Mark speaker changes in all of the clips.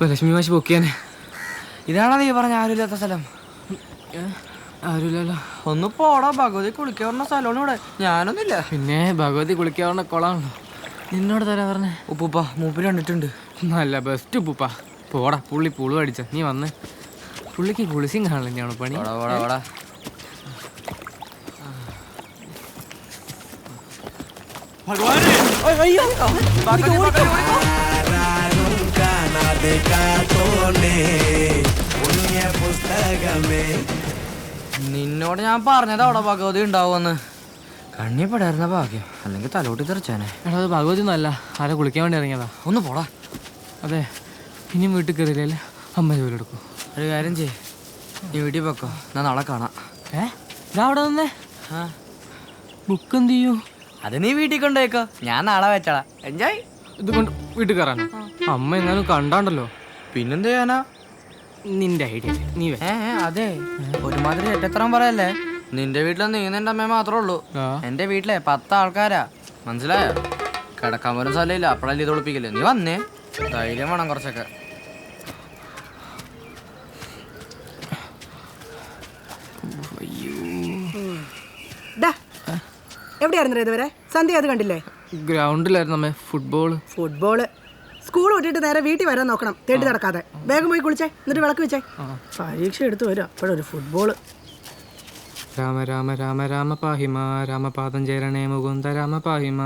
Speaker 1: ഇപ്പൊ ലക്ഷ്മി മാഷി പൊക്കിയാനെ
Speaker 2: ഇതാണോ നീ പറഞ്ഞ ആരുമില്ലാത്ത സ്ഥലം?
Speaker 1: ആരുമില്ലല്ലോ.
Speaker 2: ഒന്ന് പോടാ ഭഗവതി കുളിക്കാൻ പറഞ്ഞ സ്ഥലമാണ് ഇവിടെ. ഞാനൊന്നുമില്ല.
Speaker 1: പിന്നെ ഭഗവതി കുളിക്കാവുന്ന കുളമാണല്ലോ. നിന്നോട് തരാ പറഞ്ഞേ?
Speaker 2: ഉപ്പുപ്പ മൂപ്പിൽ കണ്ടിട്ടുണ്ട്.
Speaker 1: നല്ല ബെസ്റ്റ് ഉപ്പുപ്പ. പോടാ പുള്ളി പുളു അടിച്ച നീ വന്ന്. പുള്ളിക്ക് കുളിച്ചും കാണില്ലാണ് പണി.
Speaker 2: പോടാ നിന്നോട് ഞാൻ പറഞ്ഞത് അവിടെ ഭഗവതി ഉണ്ടാവുമെന്ന്. കണ്ണി പെടായിരുന്ന ഭാഗ്യം. അല്ലെങ്കിൽ തലോട്ടി തെറിച്ചാനെ.
Speaker 1: എടാ അത് ഭഗവതി ഒന്നല്ല ആരെ കുളിക്കാൻ വേണ്ടി ഇറങ്ങിയതാ.
Speaker 2: ഒന്ന് പോടാ.
Speaker 1: അതെ. ഇനി വീട്ടിൽ കയറിയില്ലേ അമ്മ ജോലി എടുക്കും.
Speaker 2: ഒരു കാര്യം ചെയ്യ്. നീ വീട്ടിൽ പൊക്കോ. ഞാൻ നാളെ കാണാം.
Speaker 1: ഏ? ഇതാ അവിടെ നിന്നേ.
Speaker 2: ആ.
Speaker 1: ബുക്ക് എന്ത് ചെയ്യൂ?
Speaker 2: അത് നീ വീട്ടിൽ കൊണ്ടുപോയിക്കോ. ഞാൻ നാളെ വെച്ചടാ എൻജോയ്.
Speaker 1: ഇത് കൊണ്ട് വീട്ടിൽ കയറാനോ? അമ്മ എങ്ങാനും കണ്ടാണ്ടല്ലോ.
Speaker 2: പിന്നെന്ത് ചെയ്യാനാ?
Speaker 1: നിന്റെ ഐഡിയ നീ
Speaker 2: ഏ അതെ. ഒരുമാതിരി എട്ടത്രം പറയല്ലേ? നിന്റെ വീട്ടിൽ നീ നിന്റെ അമ്മ മാത്രമേ ഉള്ളൂ. എന്റെ വീട്ടിലെ പത്ത് ആൾക്കാരാ. മനസ്സിലായോ? കിടക്കാൻ പോലും സ്ഥലമില്ല. അപ്പഴല്ലേ ഇത് ഒളിപ്പിക്കില്ലേ നീ വന്നേ. ധൈര്യം വേണം കുറച്ചൊക്കെ.
Speaker 3: എവിടെയായിരുന്നു ഇതുവരെ സന്ധ്യ അത് കണ്ടില്ലേ?
Speaker 1: ഗ്രൗണ്ടിലായിരുന്നു അമ്മേ ഫുട്ബോൾ
Speaker 3: ഫുട്ബോൾ. സ്കൂൾ വിട്ടിട്ട് നേരെ വീട്ടിൽ വരാൻ നോക്കണം തേടി നടക്കാതെ വേഗം പോയി കുളിച്ചേ എന്നിട്ട് വിളക്ക് വെച്ചേ പരീക്ഷ എടുത്ത് വരും അപ്പോഴൊരു ഫുട്ബോൾ
Speaker 1: രാമ രാമ രാമ രാമ പാഹിമ രാമപാദം ചേരണേ മുകുന്ദ രാമ പാഹിമ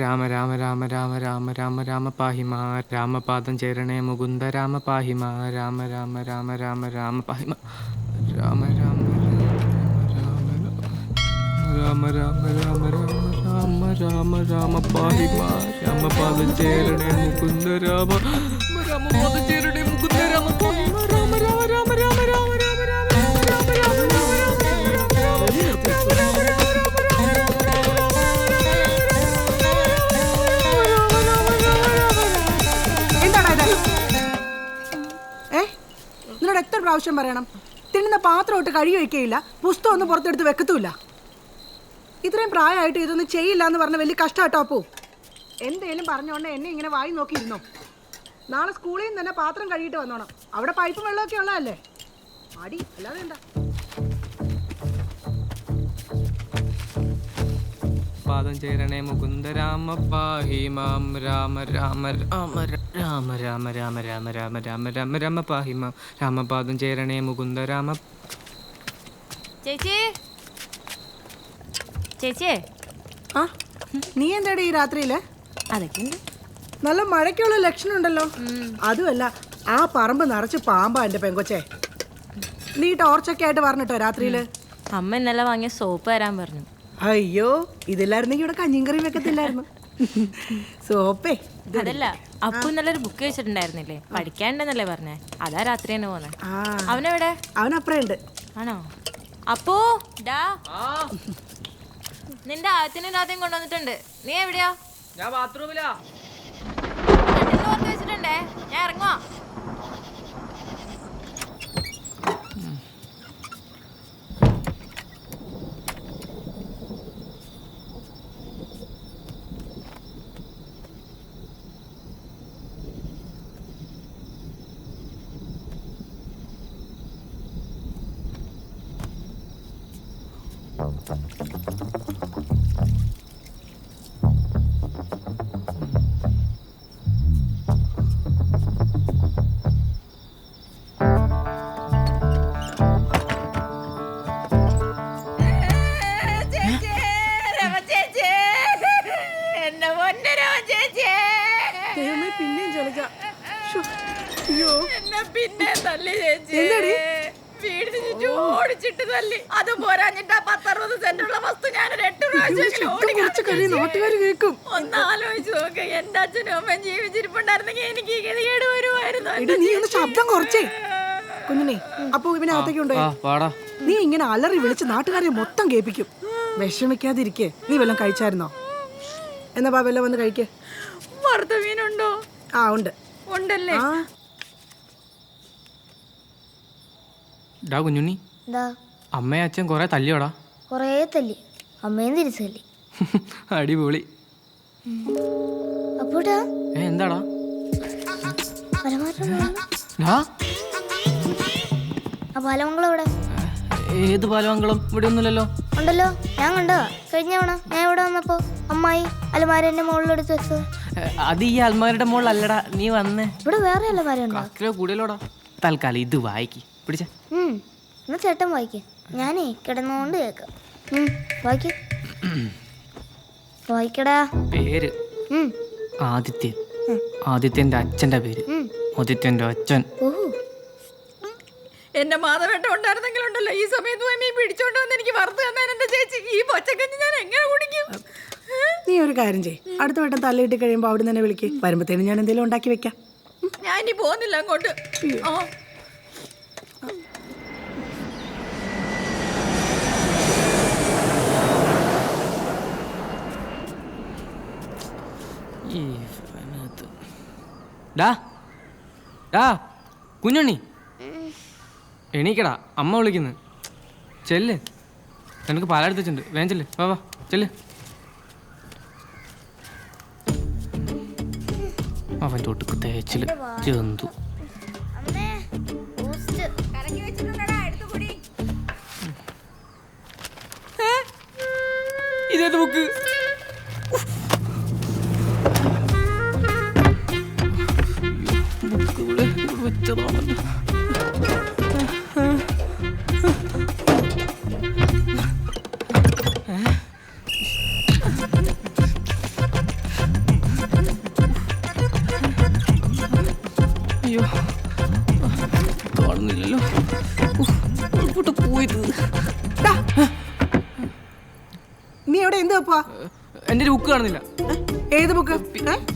Speaker 1: രാമ രാമ രാമ രാമ രാമ രാമ രാമ പാഹിമ രാമപാദം ചേരണേ മുകുന്ദ രാമ പാഹിമ രാമ രാമ രാമ രാമ രാമ പാഹിമ രാമ രാമ രാമ രാമ രാമ രാമ രാമ രാമ പാഹിമ പാഹി ചേരണേ മുകുന്ദ രാമ രാമപാദം ചേരണേ മുകുന്ദ രാമ പാഹിമ രാമ രാമ രാമ രാമ രാമ രാമ രാമ രാമ
Speaker 3: നിന്നോട് എത്ര പ്രാവശ്യം പറയണം തിന്നുന്ന പാത്രം ഇട്ട് കഴുകി വയ്ക്കുകയില്ല പുസ്തകം ഒന്നും പുറത്തെടുത്ത് വെക്കത്തുമില്ല ഇത്രയും പ്രായമായിട്ട് ഇതൊന്നും ചെയ്യില്ല എന്ന് പറഞ്ഞ വലിയ കഷ്ടാട്ടോ അപ്പോ എന്തേലും പറഞ്ഞോണ്ട് എന്നെ ഇങ്ങനെ വായി നോക്കിയിരുന്നോ നാളെ സ്കൂളിൽ നിന്ന് തന്നെ പാത്രം കഴുകിയിട്ട് വന്നോണം അവിടെ പൈപ്പും വെള്ളമൊക്കെ ഉള്ളതല്ലേ അടി അല്ലാതെ എന്താ
Speaker 1: പാദം ചേരണേ മുകുന്ദ രാമ പാഹി മാം രാമ രാമ രാമ രാമ രാമ രാമ രാമ രാമ രാമ രാമ രാമ പാഹി മാം രാമപാദം ചേരണേ മുകുന്ദ രാമ
Speaker 4: ചേച്ചി ചേച്ചിയെ
Speaker 3: ആ നീ എന്താടി ഈ രാത്രിയിൽ?
Speaker 4: അതൊക്കെ
Speaker 3: നല്ല മഴയ്ക്കുള്ള ലക്ഷണം ഉണ്ടല്ലോ അതുമല്ല ആ പറമ്പ് നിറച്ച് പാമ്പാ എന്റെ പെങ്കൊച്ചെ. നീ ടോർച്ചൊക്കെ ആയിട്ട് പറഞ്ഞിട്ടോ രാത്രിയിൽ.
Speaker 4: അമ്മ ഇന്നലെ വാങ്ങിയ സോപ്പ് തരാൻ പറഞ്ഞു.
Speaker 3: അയ്യോ ഇതില്ലായിരുന്നെങ്കിൽ ഇവിടെ കഞ്ഞിയും കറിയും വെക്കത്തില്ലായിരുന്നു. സോപ്പേ
Speaker 4: അതല്ല അപ്പു ഇന്നലെ ഒരു ബുക്ക് വെച്ചിട്ടുണ്ടായിരുന്നില്ലേ? പഠിക്കാണ്ടെന്നല്ലേ പറഞ്ഞേ? അതാ രാത്രി തന്നെ പോന്നെ.
Speaker 3: ആ.
Speaker 4: അവനെവിടെ?
Speaker 3: അവനപ്പറേ ഉണ്ട്.
Speaker 4: ആണോ? അപ്പോ ഡാ. നിന്റെ ആദ്യത്തിനും രാത്രിയും കൊണ്ടുവന്നിട്ടുണ്ട്. നീ എവിടെയാ?
Speaker 1: ഞാൻ ബാത്റൂമിലാ
Speaker 4: വെച്ചിട്ടുണ്ടേ. ഞാൻ ഇറങ്ങുവാ.
Speaker 5: Thank you. അത് പോരാഞ്ഞിട്ട് ആ പത്തറുപത് സെന്റുള്ള വസ്തു ഞാൻ എട്ട് പ്രാവശ്യം
Speaker 3: നാട്ടുകാർ കേൾക്കും.
Speaker 5: ഒന്ന് ആലോചിച്ച് നോക്ക്. എന്റെ അച്ഛനും അമ്മയും ജീവിച്ചിരിപ്പുണ്ടായിരുന്നെങ്കിൽ എനിക്ക് ഈ ഗതികേട് വരുമായിരുന്നു
Speaker 3: ശബ്ദം കുറച്ചേ. കുഞ്ഞിനെ അപ്പൊ ഇവനകത്തേക്ക്
Speaker 1: ആ
Speaker 3: കൊണ്ടുപോയി. നീ ഇങ്ങനെ അലറി വിളിച്ച് നാട്ടുകാരെ മൊത്തം കേൾപ്പിക്കും. വിഷമിക്കാതിരിക്കേ. നീ വല്ലതും കഴിച്ചായിരുന്നോ? എന്നാ ബാ വല്ലതും വന്ന് കഴിക്കേ.
Speaker 5: വറുത്ത മീനുണ്ടോ?
Speaker 3: ആ ഉണ്ട്.
Speaker 5: ഉണ്ടല്ലേ?
Speaker 1: ഡാ കുഞ്ഞുണ്ണി.
Speaker 6: എന്താ
Speaker 1: അമ്മയും അച്ഛൻ കുറെ തല്ലിയോടാ?
Speaker 6: കുറേ തല്ലി. അമ്മയും തിരിച്ചു തല്ലി.
Speaker 1: അടിപൊളി.
Speaker 6: അപ്പോട്ടാ.
Speaker 1: ഏ എന്താടാ?
Speaker 6: അലമാരുടെ മുകളിൽ
Speaker 1: ഡാ
Speaker 6: ആ? പാലമംഗളം ഇവിടെ
Speaker 1: ഏത് പാലമംഗളം? ഇവിടെ ഒന്നുമില്ലല്ലോ.
Speaker 6: ഉണ്ടല്ലോ. ഞാൻ കണ്ടോ കഴിഞ്ഞ തവണ ഞാൻ ഇവിടെ വന്നപ്പോ അമ്മായി അലമാര എന്റെ മുകളിലെടുത്ത് വെച്ചത്
Speaker 1: അത് ഈ അൽമാരുടെ മുകളിലല്ലടാ നീ വന്നേ.
Speaker 6: ഇവിടെ വേറെ അലമാര ഉണ്ടോ
Speaker 1: കൂടുതലോടാ. തൽക്കാലം ഇത് വായിക്ക്. പിടിച്ച.
Speaker 6: ഉം. എന്നാ ചേട്ടൻ വായിക്കേ. ഞാനേ കിടന്നുകൊണ്ട് കേൾക്കാം. വായിക്കേ വായിക്ക്. വായിക്കടാ.
Speaker 1: പേര്? ആദിത്യൻ. ആദിത്യന്റെ അച്ഛന്റെ പേര്. ആദിത്യന്റെ അച്ഛൻ.
Speaker 6: ഓഹോ.
Speaker 5: എന്റെ മാധവേട്ട ഉണ്ടായിരുന്നെങ്കിലുണ്ടല്ലോ. ഈ സമയത്ത് പോയി മീൻ പിടിച്ചോണ്ട് വന്ന് എനിക്ക് വറുത്ത് തന്നാൻ എന്റെ ചേച്ചി. ഈ പച്ചക്കഞ്ഞി ഞാൻ എങ്ങനെ കുടിക്കും?
Speaker 3: നീ ഒരു കാര്യം ചെയ് അടുത്ത വട്ടം തലയിട്ട് കഴിയുമ്പോൾ അവിടെ തന്നെ വിളിക്ക്. വരുമ്പോഴത്തേനും ഞാൻ എന്തെങ്കിലും ഉണ്ടാക്കി വെക്കാം.
Speaker 5: ഞാൻ ഇനി പോകുന്നില്ല അങ്ങോട്ട്. ആ
Speaker 1: ഈ ഫാനകത്ത്. ഡാ ഡാ കുഞ്ഞുണ്ണി. എണീക്കടാ അമ്മ വിളിക്കുന്നു. ചെല്ല്. നിനക്ക് പാലെടുത്തിട്ടുണ്ട് വേഗം ചെല്ല്. വാ വാ ചെല്ല്. അവൻ തൊട്ടുക്ക് തേച്ചിൽ ജന്തു അയ്യോ. കാണുന്നില്ലല്ലോ. ഉഫ്, എങ്ങോട്ട്
Speaker 3: നീ എവിടെ? എന്ത് വെപ്പാ
Speaker 1: എന്റെ ഒരു ബുക്ക് കാണുന്നില്ല.
Speaker 3: ഏത് ബുക്ക്?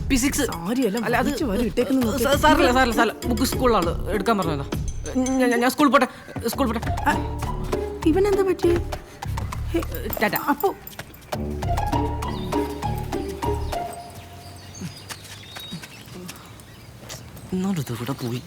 Speaker 1: ഫിസിക്സ്.
Speaker 3: സാരിയല്ല
Speaker 1: അല്ല അത് സാറില്ല സാറില്ല സാറില്ല. ബുക്ക് സ്കൂളിലാണ്. എടുക്കാൻ പറഞ്ഞതാ. ഞാൻ- സ്കൂളിൽ പോട്ടെ. സ്കൂളിൽ പോട്ടെ.
Speaker 3: ഇവൻ ഇവനെന്താ പറ്റിയേ?
Speaker 1: ടാറ്റ.
Speaker 3: അപ്പോ
Speaker 1: ഇന്നോട്ട് ഇവിടെ പോയി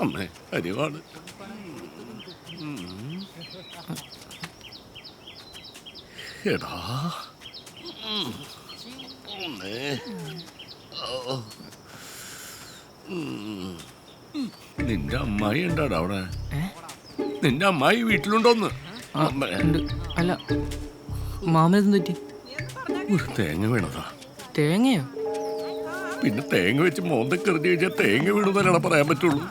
Speaker 7: അമ്മേ അരിവാണ് എടാ. അമ്മേ. നിന്റെ അമ്മായി ഉണ്ടാടാ അവിടെ? നിന്റെ അമ്മായി വീട്ടിലുണ്ടോന്ന്?
Speaker 1: അല്ല മാമനെന്ത് പറ്റി?
Speaker 7: ഒരു തേങ്ങ വീണതാ.
Speaker 1: തേങ്ങയോ?
Speaker 7: പിന്നെ തേങ്ങ വെച്ച് മോന്ത കറി കഴിഞ്ഞാൽ തേങ്ങ വീണതല്ലാണ് പറയാൻ പറ്റുള്ളൂ.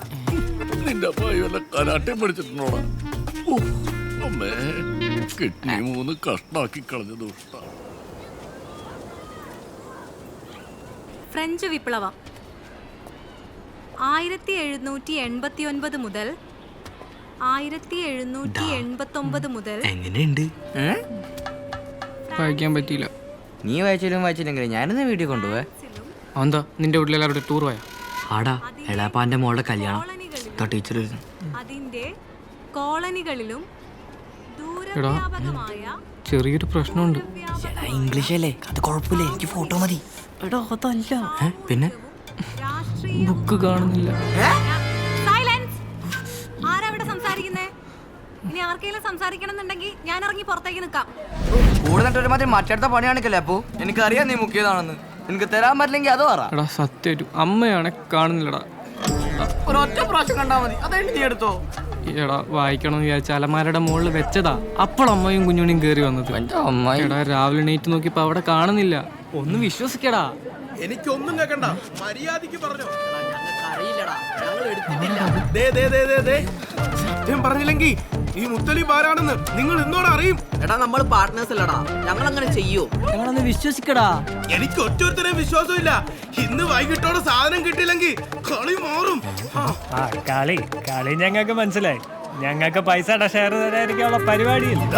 Speaker 7: നിന്റെ അമ്മായി വല്ല കരാട്ടയും പഠിച്ചിട്ടുണ്ടോടാ? അമ്മേ. കിഡ്നി മൂന്ന് കഷ്ടാക്കി കളഞ്ഞ ദുഷ്ട
Speaker 8: ഫ്രഞ്ച് വിപ്ലവം. ആയിരത്തി എഴുന്നൂറ്റി എൺപത്തി ഒൻപത് മുതൽ ആയിരത്തി എഴുന്നൂറ്റി എൺപത്തി ഒമ്പത് മുതൽ
Speaker 2: എങ്ങനെയുണ്ട്?
Speaker 1: വായിക്കാൻ പറ്റിയില്ല.
Speaker 2: നീ വായിച്ചാലും വായിച്ചില്ലെങ്കിലും ഞാനിന്ന് വീട്ടിൽ കൊണ്ടുപോവാ.
Speaker 1: എന്താ നിന്റെ വീട്ടിലെല്ലാവരുടെ ടൂർ പോയാ?
Speaker 2: ആടാ എളാപ്പാന്റെ മോളുടെ കല്യാണം. ടീച്ചർ
Speaker 8: അതിന്റെ കോളനികളിലും
Speaker 1: ചെറിയൊരു പ്രശ്നമുണ്ട്.
Speaker 2: ഇംഗ്ലീഷ് അല്ലേ അത് കുഴപ്പമില്ല. എനിക്ക് ഫോട്ടോ മതി.
Speaker 1: എടാ അതല്ല.
Speaker 2: പിന്നെ?
Speaker 1: ബുക്ക് കാണുന്നില്ല.
Speaker 8: സൈലൻസ് ആരവിടെ സംസാരിക്കുന്നേ? ഇനി ആർക്കെങ്കിലും സംസാരിക്കണമെന്നുണ്ടെങ്കിൽ ഞാൻ ഇറങ്ങി പുറത്തേക്ക് നിൽക്കാം.
Speaker 2: കൂടുതൽ ഒരുമാതിരി മറ്റടുത്ത പണി കാണിക്കല്ലേ അപ്പോ? എനിക്കറിയാം നീ മുക്കിയതാണെന്ന്. എനിക്ക് തരാൻ പറ്റില്ലെങ്കിൽ അത് പറ.
Speaker 1: എടാ സത്യമായിട്ടും അമ്മയാണ് കാണുന്നില്ലടാ.
Speaker 2: ഒരൊറ്റ പ്രാവശ്യം കണ്ടാ മതി. അതെഴുതി നീ എടുത്തോ?
Speaker 1: എടാ വായിക്കണമെന്ന് വിചാരിച്ച അലമാരയുടെ മുകളിൽ വെച്ചതാ. അപ്പോൾ അമ്മയും കുഞ്ഞുണിയും കയറി വന്നത്. എടാ രാവിലെ എണീറ്റ് നോക്കിയപ്പോ അവിടെ കാണുന്നില്ല. ഒന്ന് വിശ്വസിക്കടാ.
Speaker 9: എനിക്കൊന്നും കേക്കണ്ട. മര്യാദയ്ക്ക് പറഞ്ഞോ. ദേ, ദേ, ദേ, ദേ, ദേ. സത്യം പറഞ്ഞില്ലെങ്കിൽ ഈ മുത്തലിബ് ആരാണെന്ന് നിങ്ങൾ എന്നോട് അറിയും.
Speaker 10: എടാ നമ്മൾ പാർട്ട്നേഴ്സ് അല്ലടാ. ഞങ്ങൾ അങ്ങനെ ചെയ്യൂ.
Speaker 1: ഞങ്ങളൊന്ന് വിശ്വസിക്കടാ.
Speaker 9: എനിക്ക് ഒറ്റൊരുത്തരെയും വിശ്വാസമില്ല. ഇന്ന് വൈകിട്ടോടെ സാധനം കിട്ടിയില്ലെങ്കിൽ കളി മാറും. ആ,
Speaker 11: ആ കളി കളി ഞങ്ങൾക്ക് മനസ്സിലായി. ഞങ്ങൾക്ക് പൈസയുടെ ഷെയർ തരാതിരിക്കാനുള്ള പരിപാടിയില്ല.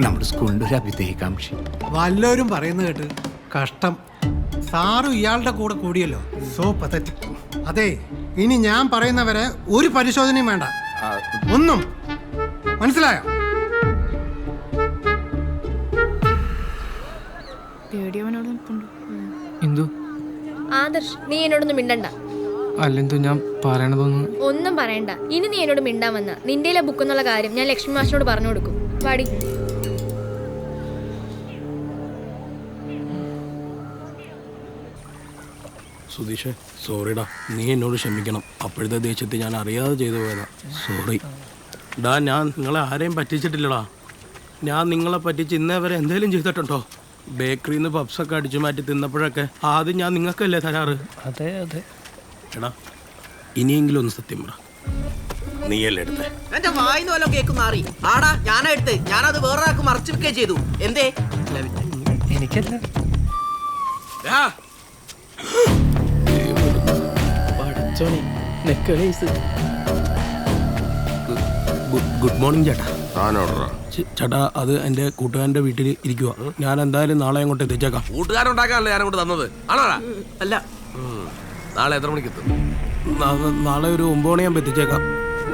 Speaker 12: നമ്മുടെ സ്കൂളിന്റെ ഒരു അഭിതേകാംക്ഷി
Speaker 13: വല്ലവരും പറയുന്നത് കേട്ട് കഷ്ടം. സാറും ഇയാളുടെ കൂടെ കൂടിയല്ലോ. സോ പതറ്റിക് അതെ ഇനി ഞാൻ പറയുന്നവരെ ഒരു പരിശോധനയും വേണ്ട. ഒന്നും. മനസ്സിലായോ?
Speaker 1: എന്തു?
Speaker 6: ആദർശ് നീ എന്നോടൊന്നും മിണ്ടണ്ട.
Speaker 1: അല്ലെന്തു ഞാൻ പറയണതൊന്നും?
Speaker 6: ഒന്നും പറയണ്ട. ഇനി നീ എന്നോട് മിണ്ടാൻ വന്ന. നിന്റെ ബുക്ക് എന്നുള്ള കാര്യം ഞാൻ ലക്ഷ്മി മാഷിനോട് പറഞ്ഞു കൊടുക്കും. വാടി.
Speaker 9: സുധീഷ് സോറിടാ നീ എന്നോട് ക്ഷമിക്കണം. അപ്പോഴത്തെ ദേഷ്യത്തിൽ ഞാൻ അറിയാതെ ചെയ്തു പോയതാ. സോറി. ഡാ ഞാൻ നിങ്ങളെ ആരെയും പറ്റിച്ചിട്ടില്ലടാ. ഞാൻ നിങ്ങളെ പറ്റിച്ച് ഇന്നേ വരെ എന്തെങ്കിലും ചെയ്തിട്ടുണ്ടോ? ബേക്കറിയിൽ നിന്ന് പബ്സൊക്കെ അടിച്ചു മാറ്റി തിന്നപ്പോഴൊക്കെ ആദ്യം ഞാൻ നിങ്ങൾക്കല്ലേ തരാറ്?
Speaker 11: അതെ അതെ.
Speaker 9: എടാ ഇനിയെങ്കിലും ഒന്ന് സത്യം പറ. നീയല്ലേ എടുത്തേ?
Speaker 10: എന്റെ വായിന്ന് വല്ലതും കേക്ക് മാറി. ആടാ ഞാനാ എടുത്ത്. ഞാനത് വേറൊരാൾക്ക് മറച്ചു വെക്കുകയും ചെയ്തു. എന്തേ?
Speaker 11: എനിക്കല്ല.
Speaker 9: ഗുഡ് മോർണിംഗ് ചേട്ടാ. ചേട്ടാ അത് എന്റെ കൂട്ടുകാരന്റെ വീട്ടിൽ ഇരിക്കുക ഞാൻ എന്തായാലും നാളെ അങ്ങോട്ട് എത്തിച്ചേക്കാം.
Speaker 14: കൂട്ടുകാരുണ്ടാക്കാനല്ലേ ഞാൻ അങ്ങോട്ട് തന്നത്? ആണോടാ
Speaker 10: അല്ല.
Speaker 14: നാളെ എത്ര മണിക്ക് എത്തും?
Speaker 9: നാളെ ഒരു ഒമ്പത് മണിയാകുമ്പോൾ എത്തിച്ചേക്കാം.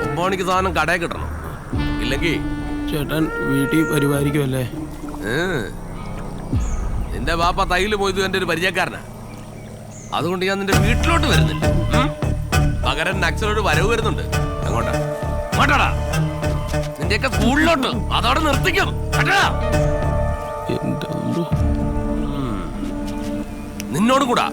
Speaker 14: ഒമ്പത് മണിക്ക് സാധനം കടയിൽ കിട്ടണം. ഇല്ലെങ്കിൽ
Speaker 9: ചേട്ടൻ വീട്ടിൽ വരുമായിരിക്കുമല്ലേ
Speaker 14: നിന്റെ ബാപ്പ തൈൽ പോയത് എന്റെ ഒരു പരിചയക്കാരനാ. അതുകൊണ്ട് ഞാൻ നിന്റെ വീട്ടിലോട്ട് വരുന്നില്ല? പകരം നക്സലോട് വരവ് വരുന്നുണ്ട്. അങ്ങോട്ടാ. അങ്ങോട്ടാടാ. നിന്റെയൊക്കെ സ്കൂളിലോട്ട്. അതോടെ നിർത്തിക്കും. നിന്നോടും കൂടാ.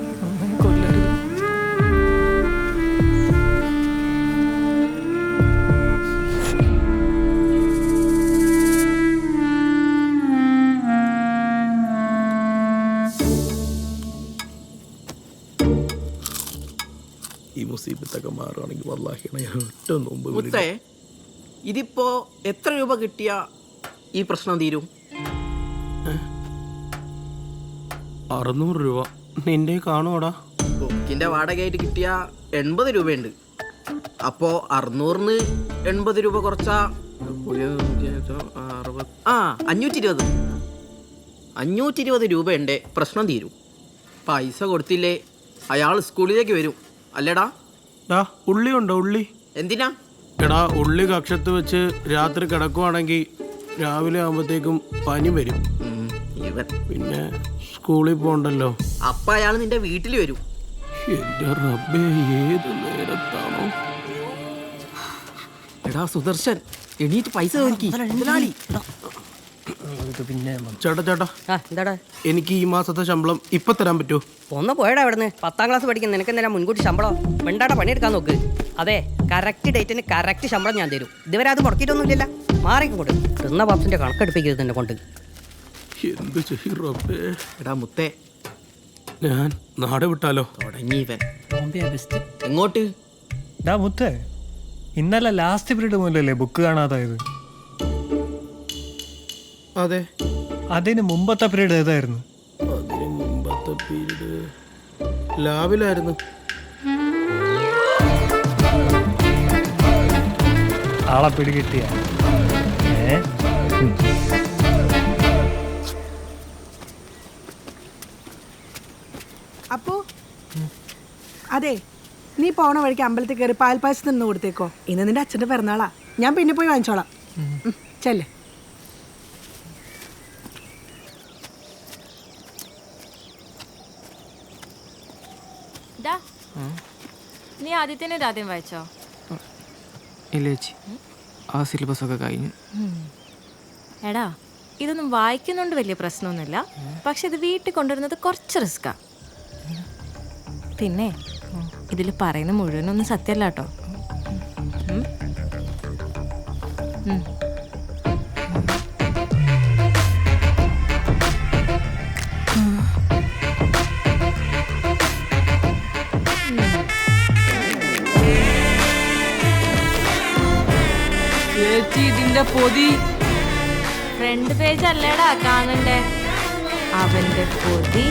Speaker 9: വല്ലാഹിയാണ് ഞാൻ ഒറ്റ നോമ്പ്
Speaker 10: മുത്തേ ഇതിപ്പോ എത്ര രൂപ കിട്ടിയ ഈ പ്രശ്നം തീരും?
Speaker 9: അറുന്നൂറ് രൂപ. നിന്റെ കാണുവാടാ.
Speaker 10: ബുക്കിന്റെ വാടകയായിട്ട് കിട്ടിയ എൺപത് രൂപയുണ്ട്. അപ്പോ അറുന്നൂറിന് എൺപത് രൂപ കുറച്ചാ ആ അഞ്ഞൂറ്റി ഇരുപത് അഞ്ഞൂറ്റി ഇരുപത് രൂപയുണ്ട്. പ്രശ്നം തീരും. പൈസ കൊടുത്തില്ലേ അയാൾ സ്കൂളിലേക്ക് വരും. അല്ലേടാ?
Speaker 9: ഡാ ഉള്ളി ഉണ്ടോ ഉള്ളി?
Speaker 10: എന്തിനാ?
Speaker 9: എടാ ഉള്ളി കക്ഷത്ത് വെച്ച് രാത്രി കിടക്കുവാണെങ്കിൽ രാവിലെ ആകുമ്പോഴത്തേക്കും പനി വരും.
Speaker 10: ഇവൻ.
Speaker 9: പിന്നെ സ്കൂളിൽ പോണ്ടല്ലോ.
Speaker 10: അപ്പ അയാൾ നിന്റെ വീട്ടിൽ വരും.
Speaker 9: എന്റെ റബ്ബേ ഏത് നേരത്താണോ?
Speaker 10: എടാ സുദർശൻ എണീറ്റ് പൈസ നോക്കി മുതലാളി.
Speaker 11: പിന്നെ
Speaker 9: ചേട്ടാ ചേട്ടാ
Speaker 15: എന്താടാ?
Speaker 9: എനിക്ക് ഈ മാസത്തെ ശമ്പളം ഇപ്പൊ തരാൻ പറ്റുമോ
Speaker 15: ഒന്ന് പോയടാ അവിടുന്ന്. പത്താം ക്ലാസ് പഠിക്കുന്ന നിനക്ക് എന്തിനാ മുൻകൂട്ടി ശമ്പളം? മിണ്ടാടെ പണിയെടുക്കാൻ നോക്ക്. അതെ കറക്റ്റ് ഡേറ്റിന് കറക്റ്റ് ശമ്പളം ഞാൻ തരും. ഇതുവരെ അത് മുടക്കിയിട്ടൊന്നുമില്ലല്ല. മാറിക്കൊണ്ട് തിന്ന പാപ്സിന്റെ കണക്കെടുപ്പിക്കരുത് എന്നെ കൊണ്ട്.
Speaker 9: എന്ത്
Speaker 10: എടാ മുത്തേ.
Speaker 9: ഞാൻ നാട് വിട്ടാലോ?
Speaker 10: തുടങ്ങി ഇവൻ.
Speaker 11: ബെസ്റ്റ്.
Speaker 10: എങ്ങോട്ട്?
Speaker 11: ഡാ മുത്തേ. ഇന്നലെ ലാസ്റ്റ് പീരീഡ് മുതലല്ലേ ബുക്ക് കാണാതായത്?
Speaker 9: അതെ.
Speaker 11: അതിന് മുമ്പത്തെ പീരീഡ് ഏതായിരുന്നു?
Speaker 9: അതിന് മുമ്പത്തെ പീരീഡ് ലാബിലായിരുന്നു.
Speaker 11: ആളെ പിടികിട്ടിയ. കിട്ടിയ
Speaker 3: അപ്പോ അതെ നീ പോണ വഴിക്ക് അമ്പലത്തിൽ കയറി പാൽപ്പായസം നിന്ന് കൊടുത്തേക്കോ. ഇന്ന് നിന്റെ അച്ഛന്റെ പിറന്നാളാ. ഞാൻ പിന്നെ പോയി വാങ്ങിച്ചോളാം. ചെല്ല്
Speaker 4: ദാ, നീ ആദ്യത്തിനെ ആദ്യം വായിച്ചോ?
Speaker 1: ഇല്ല ചേച്ചി. ആ സിലബസ് ഒക്കെ കഴിഞ്ഞു
Speaker 4: എടാ ഇതൊന്നും വായിക്കുന്നോണ്ട് വലിയ പ്രശ്നമൊന്നുമില്ല. പക്ഷെ ഇത് വീട്ടിൽ കൊണ്ടുവരുന്നത് കുറച്ച് റിസ്ക്കാ. പിന്നെ ഇതിൽ പറയുന്ന മുഴുവനൊന്നും സത്യമല്ല കേട്ടോ. ഉം.
Speaker 1: ഇതിന്റെ പൊതി
Speaker 4: ഫ്രണ്ട് പേജ് അല്ലേടാ കാണണ്ടേ അവന്റെ പൊതി